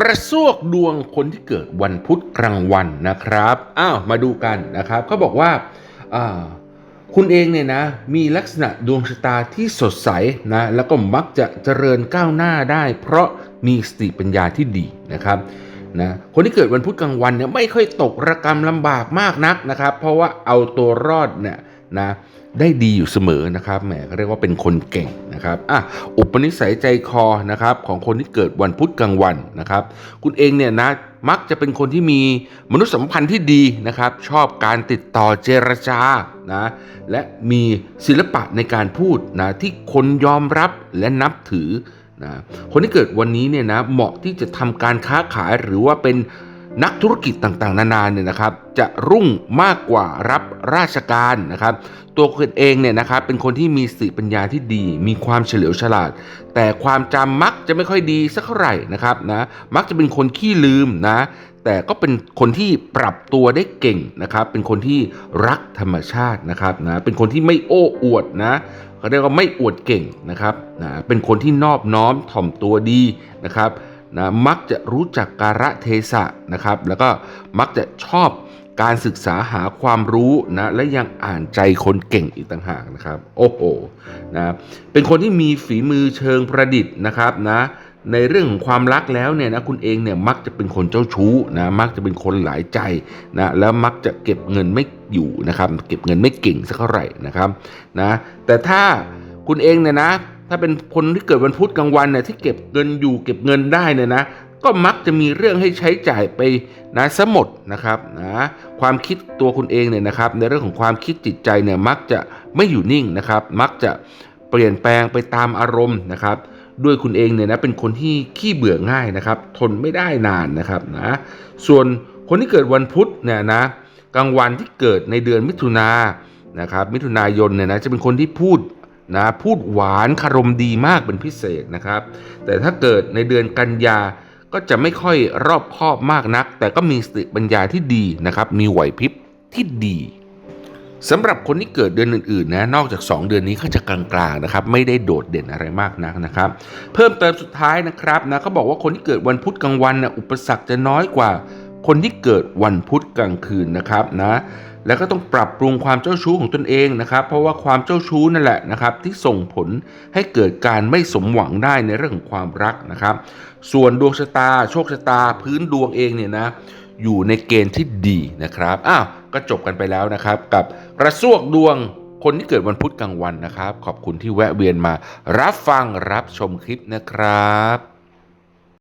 กระซวกดวงคนที่เกิดวันพุธกลางวันนะครับ อ้าว มาดูกันนะครับเขาบอกว่าอ่าคุณเองเนี่ยนะมีลักษณะดวงชะตาที่สดใสนะแล้วก็มักจะเจริญก้าวหน้าได้ เพราะมีสติปัญญาที่ดีนะครับนะคนที่เกิดวันพุธกลางวันเนี่ยไม่ค่อยตกระกรรมลำบากมากนักนะครับ เพราะว่าเอาตัวรอดเนี่ย นะได้ดีอยู่เสมอนะครับแหมเรียกว่าเป็นคนเก่งนะครับอะอุปนิสัยใจคอนะครับของคนที่เกิดวันพุธกลางวันนะครับ คุณเองเนี่ยนะมักจะเป็นคนที่มีมนุษยสัมพันธ์ที่ดีนะครับ ชอบการติดต่อเจรจานะและมีศิลปะในการพูดนะที่คนยอมรับและนับถือนะคนที่เกิดวันนี้เนี่ยนะเหมาะที่จะทำการค้าขายหรือว่าเป็น นักธุรกิจต่างๆ นานาเนี่ยนะครับ จะรุ่งมากกว่ารับราชการนะครับ ตัวคุณเองเนี่ยนะครับเป็นคนที่มีสติปัญญาที่ดี มีความเฉลียวฉลาด แต่ความจำมักจะไม่ค่อยดีสักเท่าไหร่นะครับนะมักจะเป็นคนขี้ลืมนะแต่ก็เป็นคนที่ปรับตัวได้เก่งนะครับ เป็นคนที่รักธรรมชาตินะครับนะเป็นคนที่ไม่โอ้อวดนะเขาเรียกว่าไม่อวดเก่งนะครับนะเป็นคนที่นอบน้อมถ่อมตัวดีนะครับ นะมักจะรู้จักการะเทศะนะครับ แล้วก็มักจะชอบการศึกษาหาความรู้นะและยังอ่านใจคนเก่งอีกต่างหากนะครับ โอ้โหนะเป็นคนที่มีฝีมือเชิงประดิษฐ์นะครับนะในเรื่องของความรักแล้วเนี่ยนะคุณเองเนี่ยมักจะเป็นคนเจ้าชู้นะมักจะเป็นคนหลายใจนะแล้วมักจะเก็บเงินไม่อยู่นะครับ เก็บเงินไม่เก่งสักเท่าไหร่นะครับนะแต่ถ้าคุณเองเนี่ยนะ ถ้าเป็นคนที่เกิดวันพุธกลางวันเนี่ยที่เก็บเงินอยู่เก็บเงินได้เนี่ยนะ ก็มักจะมีเรื่องให้ใช้จ่ายไปนะสมดนะครับนะความคิดตัวคุณเองเนี่ยนะครับ ในเรื่องของความคิดจิตใจเนี่ยมักจะไม่อยู่นิ่งนะครับ มักจะเปลี่ยนแปลงไปตามอารมณ์นะครับด้วยคุณเองเนี่ยนะเป็นคนที่ขี้เบื่อง่ายนะครับ ทนไม่ได้นานนะครับนะส่วนคนที่เกิดวันพุธเนี่ยนะกลางวันที่เกิดในเดือนมิถุนานะครับมิถุนายนเนี่ยนะจะเป็นคนที่พูด นะพูดหวานคารมดีมากเป็นพิเศษนะครับ แต่ถ้าเกิดในเดือนกันยาก็จะไม่ค่อยรอบคอบมากนัก แต่ก็มีสติปัญญาที่ดีนะครับ มีไหวพริบที่ดีสำหรับคนที่เกิดเดือนอื่นๆนะนอกจาก 2 เดือนนี้ก็จะกลางๆนะครับไม่ได้โดดเด่นอะไรมากนักนะครับ เพิ่มเติมสุดท้ายนะครับนะเขาบอกว่าคนที่เกิดวันพุธกลางวันนะอุปสรรคจะน้อยกว่า คนที่เกิดวันพุธกลางคืนนะครับนะแล้วก็ต้องปรับปรุงความเจ้าชู้ของตนเองนะครับ เพราะว่าความเจ้าชู้นั่นแหละนะครับ ที่ส่งผลให้เกิดการไม่สมหวังได้ในเรื่องของความรักนะครับ ส่วนดวงชะตาโชคชะตาพื้นดวงเองเนี่ยนะอยู่ในเกณฑ์ที่ดีนะครับอ้าวก็จบกันไปแล้วนะครับ กับกระซวกดวงคนที่เกิดวันพุธกลางวันนะครับ ขอบคุณที่แวะเวียนมา รับฟังรับชมคลิปนะครับ